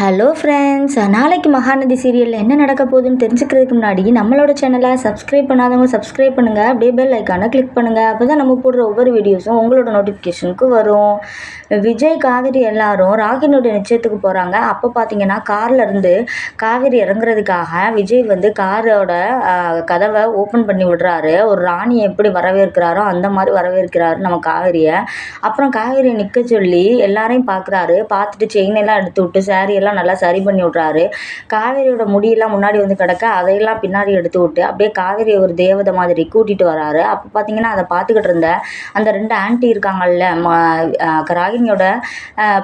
Hello friends நாளைக்கு மகாநதி சீரியலில் என்ன நடக்க போகுதுன்னு தெரிஞ்சுக்கிறதுக்கு முன்னாடி நம்மளோட சேனலை சப்ஸ்கிரைப் பண்ணாதவங்க சப்ஸ்கிரைப் பண்ணுங்கள் அப்படியே பெல் ஐக்கானை கிளிக் பண்ணுங்கள் அப்போ தான் நம்ம போடுற ஒவ்வொரு வீடியோஸும் உங்களோட நோட்டிஃபிகேஷனுக்கு வரும். விஜய் காவேரி எல்லாரும் ராகினுடைய நிச்சயத்துக்கு போகிறாங்க அப்போ பார்த்தீங்கன்னா கார்லேருந்து காவேரி இறங்குறதுக்காக விஜய் வந்து காரோட கதவை ஓப்பன் பண்ணி விடுறாரு. ஒரு ராணியை எப்படி வரவேற்கிறாரோ அந்த மாதிரி வரவேற்கிறாரு நம்ம காவேரியை. அப்புறம் காவேரியை நிற்க சொல்லி எல்லாரையும் பார்க்குறாரு பார்த்துட்டு செயின் எல்லாம் எடுத்து விட்டு saree எல்லாம் நல்லா சரி பண்ணி விட்றாரு. காவேரியோட முடியெல்லாம் முன்னாடி வந்து கிடக்க அதையெல்லாம் பின்னாடி எடுத்து விட்டு அப்படியே காவேரி ஒரு தேவதை மாதிரி கூட்டிகிட்டு வராரு. அப்போ பார்த்தீங்கன்னா அதை பார்த்துக்கிட்டு இருந்த அந்த ரெண்டு ஆண்டி இருக்காங்கல்ல ம ராகினியோட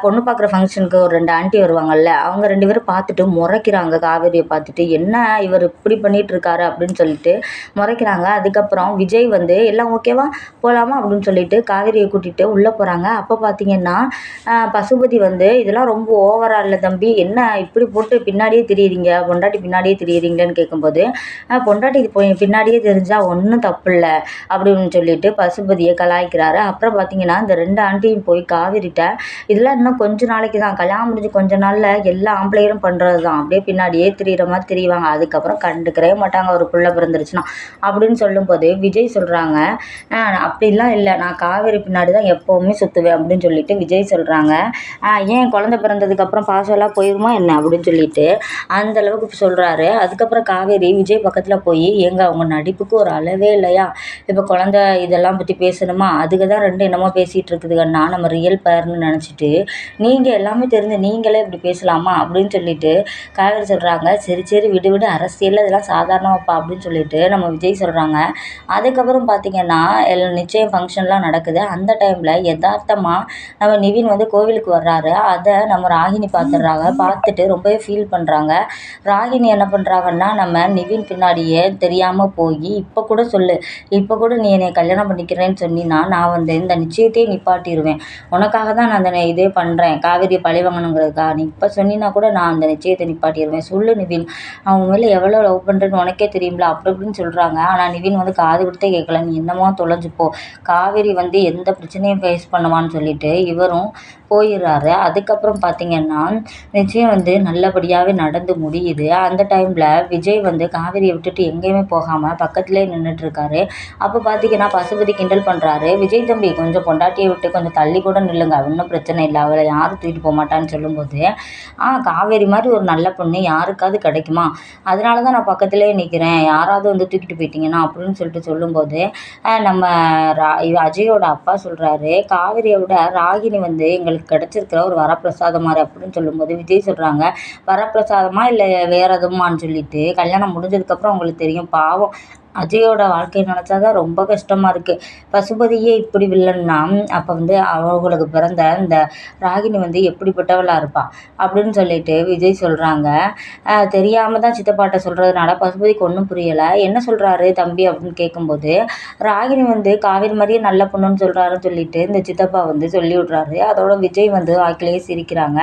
பொண்ணு பார்க்குற ஃபங்க்ஷனுக்கு ஒரு ரெண்டு ஆண்டி வருவாங்கல்ல அவங்க ரெண்டு பேரும் பார்த்துட்டு முறைக்கிறாங்க காவேரியை பார்த்துட்டு என்ன இவர் இப்படி பண்ணிட்டு இருக்காரு அப்படின்னு சொல்லிட்டு முறைக்கிறாங்க. அதுக்கப்புறம் விஜய் வந்து எல்லாம் ஓகேவா போகலாமா அப்படின்னு சொல்லிட்டு காவேரியை கூட்டிகிட்டு உள்ளே போகிறாங்க அப்போ பார்த்தீங்கன்னா பசுபதி வந்து இதெல்லாம் ரொம்ப ஓவரா இல்லை தம்பி. என்ன இப்படி போட்டு பின்னாடியே திரியிறீங்க? பொண்டாட்டி பின்னாடியே தெரியுறீங்களேன்னு கேட்கும்போது பொண்டாட்டி போய் பின்னாடியே தெரிஞ்சால் ஒன்றும் தப்பு இல்லை அப்படின்னு சொல்லிட்டு பசுபதியை கலாய்க்கிறாரு. அப்புறம் பார்த்தீங்கன்னா இந்த ரெண்டு ஆண்டியும் போய் காவிரிட்ட இதெல்லாம் இன்னும் கொஞ்ச நாளைக்கு தான். கல்யாணம் முடிஞ்சு கொஞ்ச நாளில் எல்லா ஆம்பளையரும் பண்ணுறது தான். அப்படியே பின்னாடியே திரியிற மாதிரி தெரியுவாங்க அதுக்கப்புறம் கண்டுக்கிறவே மாட்டாங்க. ஒரு பிள்ளை பிறந்துருச்சுன்னா அப்படின்னு சொல்லும்போது விஜய் சொல்கிறாங்க அப்படிலாம் இல்லை. நான் காவேரி பின்னாடி தான் எப்போவுமே சுற்றுவேன் அப்படின்னு சொல்லிட்டு விஜய் சொல்கிறாங்க ஏன் குழந்த பிறந்ததுக்கப்புறம் பாசம்லாம் போயிருமா என்ன அப்படின்னு சொல்லிட்டு அந்த அளவுக்கு சொல்கிறாரு அதுக்கப்புறம் காவேரி விஜய் பக்கத்தில் போய் எங்க அவங்க நடிப்புக்கு ஒரு அளவே இல்லையா? இப்போ குழந்த இதெல்லாம் பற்றி பேசணுமா? அதுக்கு தான் ரெண்டு என்னமோ பேசிகிட்டு இருக்குதுங்கன்னா நம்ம ரியல் பேர்னு நினச்சிட்டு நீங்கள் எல்லாமே தெரிஞ்சு நீங்களே இப்படி பேசலாமா? அப்படின்னு சொல்லிட்டு காவேரி சொல்கிறாங்க சரி சரி விடு விடு. அரசியல் இதெல்லாம் சாதாரணமாப்பா. அப்படின்னு சொல்லிட்டு நம்ம விஜய் சொல்கிறாங்க அதுக்கப்புறம் பார்த்தீங்கன்னா எல்லாம் நிச்சயம் ஃபங்க்ஷன்லாம் நடக்குது. அந்த டைமில் யதார்த்தமாக நம்ம நிவின் வந்து கோவிலுக்கு வர்றாரு. அதை நம்ம ராகினி பார்த்துடுறாங்க பார்த்துட்டு ரொம்பவே ஃபீல் பண்ணுறாங்க ராகினி என்ன பண்ணுறாங்கன்னா நம்ம நிவின் பின்னாடியே தெரியாமல் போய் இப்போ கூட சொல்லு. இப்போ கூட நீ என்னை கல்யாணம் பண்ணிக்கிறேன்னு சொன்னின்னா நான் வந்து இந்த நிச்சயத்தையே நிப்பாட்டிடுவேன் உனக்காக தான் நான் அந்த இதே பண்ணுறேன் காவேரியை பழிவாங்கணுங்கிறதுக்காக நீ இப்போ சொன்னினா கூட நான் அந்த நிச்சயத்தை நிப்பாட்டிடுவேன் சொல்லு நிவின். அவங்க மேலே எவ்வளோ லவ் பண்ணுறேன்னு உனக்கே தெரியும்ல. அப்படி இப்படின்னு சொல்கிறாங்க ஆனால் நிவின் வந்து காது கொடுத்தே கேட்கல நீ என்னமோ தொலைஞ்சிப்போ காவேரி வந்து எந்த பிரச்சனையும் ஃபேஸ் பண்ணுவான்னு சொல்லிட்டு இவரும் போயிடுறாரு. அதுக்கப்புறம் பார்த்தீங்கன்னா நிச்சயம் வந்து நல்லபடியாகவே நடந்து முடியுது. அந்த டைமில் விஜய் வந்து காவேரியை விட்டுட்டு எங்கேயுமே போகாமல் பக்கத்துலேயே நின்றுட்டுருக்காரு அப்போ பார்த்தீங்கன்னா பசுபதி கிண்டல் பண்ணுறாரு விஜய் தம்பி கொஞ்சம் பொண்டாட்டியை விட்டு கொஞ்சம் தள்ளி கூட நில்லுங்க. ஒன்றும் பிரச்சனை இல்லை. அவளை யாரும் தூக்கிட்டு போக மாட்டான்னு சொல்லும்போது ஆ காவேரி மாதிரி ஒரு நல்ல பொண்ணு யாருக்காவது கிடைக்குமா? அதனால தான் நான் பக்கத்துலேயே நிற்கிறேன் யாராவது வந்து தூக்கிட்டு போயிட்டீங்கன்னா அப்படின்னு சொல்லிட்டு சொல்லும்போது நம்ம ரா அஜயோட அப்பா சொல்கிறாரு காவேரியை விட ராகினி வந்து எங்களுக்கு கிடச்சிருக்கிற ஒரு வரப்பிரசாதம் மாதிரி அப்படின்னு சொல்லும்போது விஜய் சொல்கிறாங்க வரப்பிரசாதமா இல்லை வேறு எதுவுமான்னு சொல்லிட்டு கல்யாணம் முடிஞ்சதுக்கப்புறம் அவங்களுக்கு தெரியும் பாவம். அஜயோட வாழ்க்கையை நினச்சா தான் ரொம்ப கஷ்டமாக இருக்குது பசுபதியே இப்படி வில்லன்னா அப்போ வந்து அவங்களுக்கு பிறந்த இந்த ராகினி வந்து எப்படிப்பட்டவளாக இருப்பாள் அப்படின்னு சொல்லிட்டு விஜய் சொல்கிறாங்க தெரியாமல் தான் சித்தப்பாட்ட சொல்கிறதுனால பசுபதிக்கு ஒன்றும் புரியலை. என்ன சொல்கிறாரு தம்பி அப்படின்னு கேட்கும்போது ராகினி வந்து காவிரி மாதிரியே நல்ல பொண்ணுன்னு சொல்கிறாருன்னு சொல்லிட்டு இந்த சித்தப்பா வந்து சொல்லி விட்றாரு. அதோட விஜய் வந்து வாக்கிலேயே சிரிக்கிறாங்க.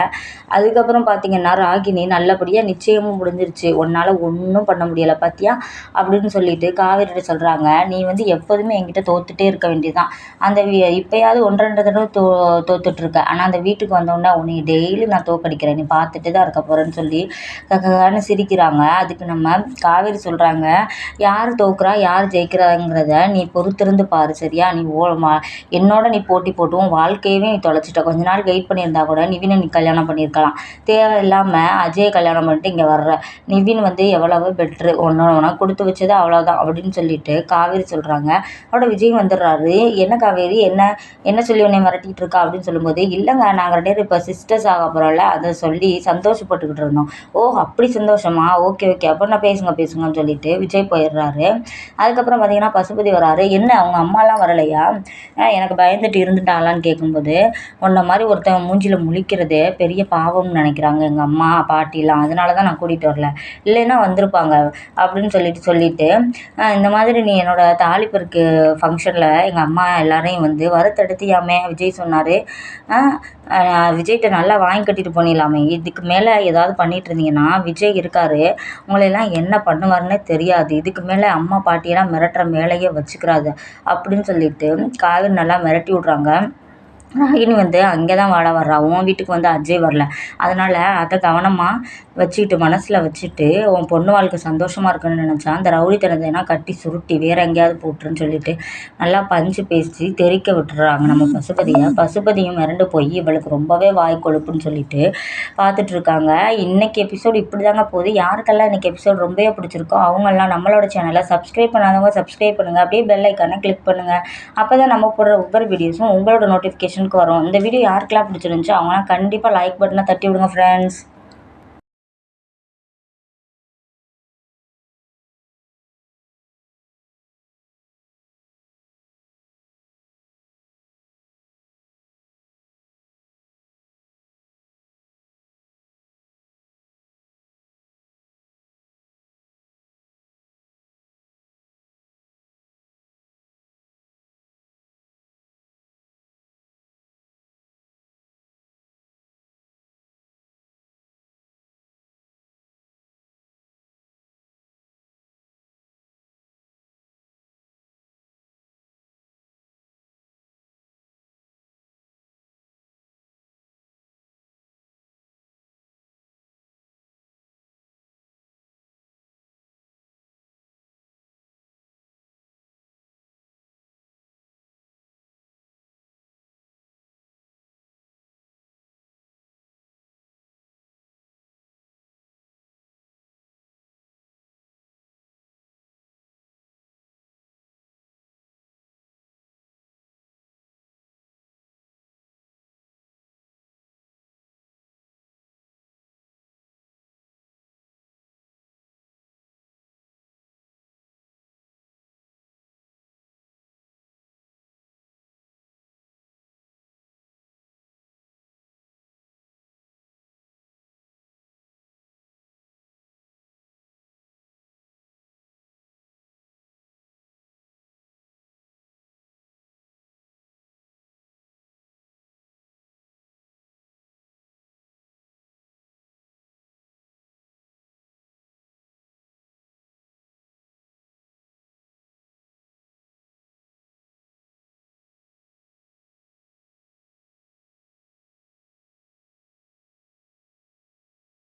அதுக்கப்புறம் பார்த்தீங்கன்னா ராகினி நல்லபடியாக நிச்சயமும் முடிஞ்சிருச்சு. உன்னால் ஒன்றும் பண்ண முடியலை பார்த்தியா அப்படின்னு சொல்லிட்டு காவேரிட்ட சொல்கிறாங்க நீ வந்து எப்போதுமே என்கிட்ட தோத்துட்டே இருக்க வேண்டியதுதான். அந்த வீ- இப்பயாவது ஒன்று ரெண்டு தடவை தோ தோத்துட்ருக்க. ஆனால் அந்த வீட்டுக்கு வந்தோடனே உன்னை டெய்லி நான் தோக்கடிக்கிறேன். நீ பார்த்துட்டு தான் இருக்க போகிறேன்னு சொல்லி கக்கன்னு சிரிக்கிறாங்க. அதுக்கு நம்ம காவேரி சொல்கிறாங்க யார் தோக்குறா? யார் ஜெயிக்கிறாங்கிறத நீ பொறுத்திருந்து பாரு சரியா? நீ ஓ என்னோட நீ போட்டி போட்டு உன் வாழ்க்கையவே நீ தொலைச்சிட்ட. கொஞ்ச நாள் வெயிட் பண்ணியிருந்தா கூட நிவினை நீ கல்யாணம் பண்ணியிருக்கலாம். தேவையில்லாமல் அஜய் கல்யாணம் பண்ணிட்டு இங்கே வர்ற. நிவின் வந்து எவ்வளவோ பெட்ரு ஒன்று ஒன்றா கொடுத்து வச்சது அவ்வளோதான் அப்படின்னு சொல்லிட்டு காவேரி சொல்கிறாங்க அவட விஜய் வந்துடுறாரு. என்ன காவேரி? என்ன என்ன சொல்லி உன்னை மிரட்டிட்டு இருக்கா அப்படின்னு சொல்லும்போது இல்லைங்க நாங்கள் ரெண்டு பேரும் இப்போ சிஸ்டர்ஸ் ஆக போகிறோம்ல அதை சொல்லி சந்தோஷப்பட்டுக்கிட்டு இருந்தோம். ஓ அப்படி சந்தோஷமா? ஓகே ஓகே அப்போ நான் பேசுங்க பேசுங்கன்னு சொல்லிட்டு விஜய் போயிடுறாரு. அதுக்கப்புறம் பார்த்தீங்கன்னா பசுபதி வராரு. என்ன அவங்க அம்மாலாம் வரலையா? எனக்கு பயந்துட்டு இருந்துட்டாங்களான்னு கேட்கும்போது உன்ன மாதிரி ஒருத்தன் மூஞ்சியில் முழிக்கிறது பெரிய பாவம்னு நினைக்கிறாங்க எங்கள் அம்மா பாட்டிலாம். அதனால தான் நான் கூட்டிகிட்டு வரல. இல்லைன்னா வந்திருப்பாங்க அப்படின்னு சொல்லிட்டு சொல்லிட்டு இந்த மாதிரி நீ என்னோடய தாலிப்பருக்கு ஃபங்க்ஷனில் எங்கள் அம்மா எல்லாரையும் வந்து வறுத்தெடுத்தியாமே விஜய் சொன்னார். விஜய்கிட்ட நல்லா வாங்கி கட்டிட்டு போனிடலாமே இதுக்கு மேலே ஏதாவது பண்ணிகிட்டு இருந்தீங்கன்னா விஜய் இருக்கார். உங்களையெல்லாம் என்ன பண்ணுவார்னே தெரியாது. இதுக்கு மேலே அம்மா பாட்டியெல்லாம் மிரட்டுற மேலேயே வச்சுக்கிறாது அப்படின்னு சொல்லிட்டு காவிரி நல்லா மிரட்டி விட்றாங்க. ராகினி வந்து அங்கே தான் வாட வர்றா. உன் வீட்டுக்கு வந்து அஜய் வரல. அதனால் அதை கவனமாக வச்சுக்கிட்டு மனசில் வச்சுட்டு உன் பொண்ணு வாழ்க்கை சந்தோஷமாக இருக்குன்னு நினச்சா அந்த ரவுடித்தனத்தைனா கட்டி சுருட்டி வேறு எங்கேயாவது போட்டுருன்னு சொல்லிட்டு நல்லா பஞ்சு பேசி தெறிக்க விட்டுறாங்க நம்ம பசுபதியை. பசுபதியும் மிரண்டு போய் இவளுக்கு ரொம்பவே வாய் கொழுப்புன்னு சொல்லிட்டு பார்த்துட்ருக்காங்க இன்றைக்கி இன்னைக்கு எபிசோடு இப்படி தாங்க போகுது. யாருக்கெல்லாம் இன்னைக்கு எபிசோடு ரொம்பவே பிடிச்சிருக்கோ அவங்கெல்லாம் நம்மளோட சேனலை சப்ஸ்கிரைப் பண்ணாதவங்க சப்ஸ்கிரைப் பண்ணுங்கள் அப்படியே பெல் ஐக்கானை கிளிக் பண்ணுங்கள் அப்போ தான் நம்ம போடுற ஒவ்வொரு வீடியோஸும் உங்களோட நோட்டிஃபிகேஷனுக்கு வரும். இந்த வீடியோ யாருக்கெல்லாம் பிடிச்சிருந்துச்சோ? அவங்களாம் கண்டிப்பாக லைக் பட்டனை தட்டி விடுங்க ஃப்ரெண்ட்ஸ்